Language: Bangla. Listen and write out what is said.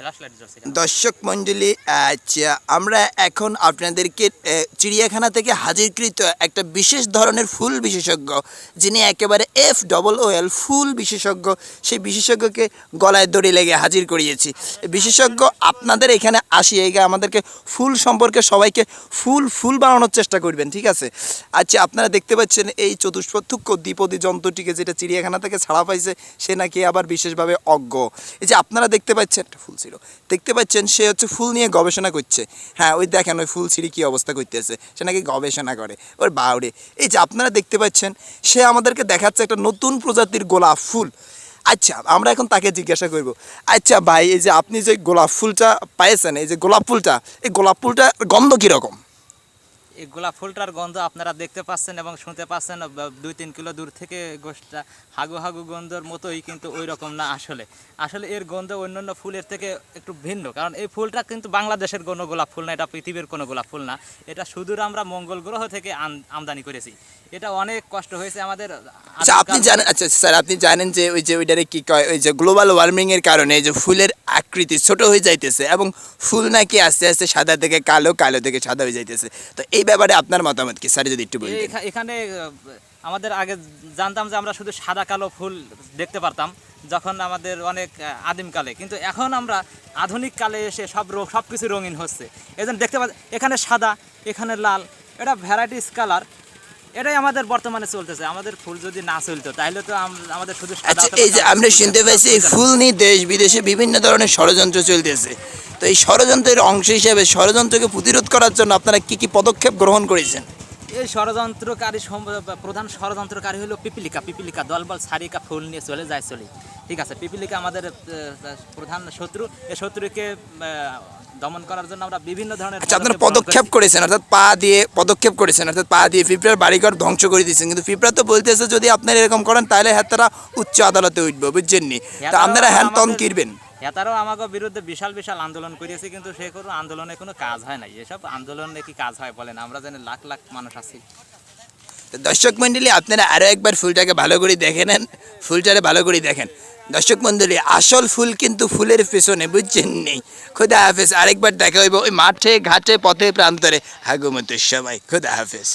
ফ্ল্যাশ দর্শক আচ্ছা আমরা এখন আপনাদেরকে চিড়িয়াখানা থেকে হাজিরকৃত একটা বিশেষ ধরনের ফুল বিশেষজ্ঞ, যিনি একেবারে এফ ডবল ও এল ফুল বিশেষজ্ঞ, সেই বিশেষজ্ঞকে গলায় দড়ি লেগে হাজির করিয়েছি। বিশেষজ্ঞ, আপনাদের এখানে আসিয়ে গিয়ে আমাদেরকে ফুল সম্পর্কে সবাইকে ফুল ফুল বানানোর চেষ্টা করবেন, ঠিক আছে? আচ্ছা আপনারা দেখতে পাচ্ছেন এই চতুষ্পথুক্ষ দ্বিপদী জন্তুটিকে যেটা চিড়িয়াখানা থেকে ছাড়া পাইছে, সে নাকি আবার বিশেষভাবে অজ্ঞ। এই যে আপনারা দেখতে পাচ্ছেন একটা ফুল ছিল। দেখতে পাচ্ছেন, সে হচ্ছে ফুল নিয়ে গবেষণা করছে। হ্যাঁ ওই দেখেন, ওই ফুল ছিঁড়ি কী অবস্থা করতেছে। সে নাকি গবেষণা করে। ওর বাউরে। এই যে আপনারা দেখতে পাচ্ছেন, সে আমাদেরকে দেখাচ্ছে একটা নতুন প্রজাতির গোলাপ ফুল। আচ্ছা আমরা এখন তাকে জিজ্ঞাসা করব। আচ্ছা ভাই, এই যে আপনি যে গোলাপ ফুলটা পাইছেন, এই যে গোলাপ ফুলটা, এই গোলাপ ফুলটার গন্ধ কীরকম? এই গোলাপ ফুলটার গন্ধ আপনারা দেখতে পাচ্ছেন এবং শুনতে পাচ্ছেন দুই তিন কিলো দূর থেকে গোষ্ঠটা হাগু হাগু গন্ধর মতোই কিন্তু ওই রকম না আসলে। আসলে এর গন্ধ অন্যান্য ফুলের থেকে একটু ভিন্ন কারণ এই ফুলটা কিন্তু বাংলাদেশের কোনো গোলাপ ফুল না এটা পৃথিবীর কোনো গোলাপ ফুল না। এটা সুদূর আমরা মঙ্গল গ্রহ থেকে আমদানি করেছি। এটা অনেক কষ্ট হয়েছে আমাদের আচ্ছা আপনি জানেন আচ্ছা স্যার আপনি জানেন যে ওই যে ওইটারে কি কয় ওই যে গ্লোবাল ওয়ার্মিংয়ের কারণে এই যে ফুলের আকৃতি ছোট হয়ে যাইতেছে এবং ফুল নাকি আস্তে আস্তে সাদা থেকে কালো কালো থেকে সাদা হয়ে যাইতেছে। তো এই ব্যাপারে আপনার মতামত কি স্যার যদি একটু এখানে আমাদের আগে জানতাম যে আমরা শুধু সাদা কালো ফুল দেখতে পারতাম যখন আমাদের অনেক আদিমকালে কিন্তু এখন আমরা আধুনিক কালে এসে সব সব কিছু রঙিন হচ্ছে। এই জন্য দেখতে পাচ্ছি এখানে সাদা এখানে লাল এটা ভ্যারাইটিস কালার এটাই আমাদের বর্তমানে চলতেছে। আমাদের ফুল যদি না চলতো তাহলে তো আমাদের শুধু আচ্ছা এই যে আমরা শুনতে পাইছি ফুল নিয়ে দেশ বিদেশে বিভিন্ন ধরনের ষড়যন্ত্র চলতেছে। তো এই ষড়যন্ত্রের অংশ হিসেবে ষড়যন্ত্রকে প্রতিরোধ করার জন্য আপনারা কি কি পদক্ষেপ গ্রহণ করেছেন? এই ষড়যন্ত্রকারী প্রধান ষড়যন্ত্রকারী হলো পিপিলিকা। পিপিলিকা দলবল সারিকা ফুল নিয়ে চলে যায় চলে। ঠিক আছে পিপিলিকা আমাদের প্রধান শত্রু। এই শত্রুকে দমন করার জন্য আমরা বিভিন্ন ধরনের আচ্ছা আপনারা পদক্ষেপ। করেছেন অর্থাৎ পা দিয়ে পদক্ষেপ করেছেন অর্থাৎ পা দিয়ে পিঁপড়ার বাড়িঘর ধ্বংস করে দিয়েছেন। কিন্তু পিঁপড়া তো বলতেছে যদি আপনারা এরকম করেন তাহলে হ্যাঁ তারা উচ্চ আদালতে উঠবে বুঝছেন নি? তা আপনারা হ্যান তন কিরবেন? এতারাও আমাকে বিরুদ্ধে বিশাল বিশাল আন্দোলন করেছে কিন্তু সে কোনো আন্দোলনে কোনো কাজ হয় নাই। এসব আন্দোলনে কি কাজ হয় বলেন? আমরা জানি লাখ লাখ মানুষ আছি। দর্শক মণ্ডলী, আপনারা আরও একবার ফুলটাকে ভালো করে দেখে নেন। ফুলটারে ভালো করে দেখেন। দর্শক মণ্ডলী, আসল ফুল কিন্তু ফুলের পেছনে বুঝছেন নেই খুদা হাফেজ। আরেকবার দেখা হইব ওই মাঠে, ঘাটে, পথে, প্রান্তরে। হাগুমতো সবাই খুদা হাফেজ।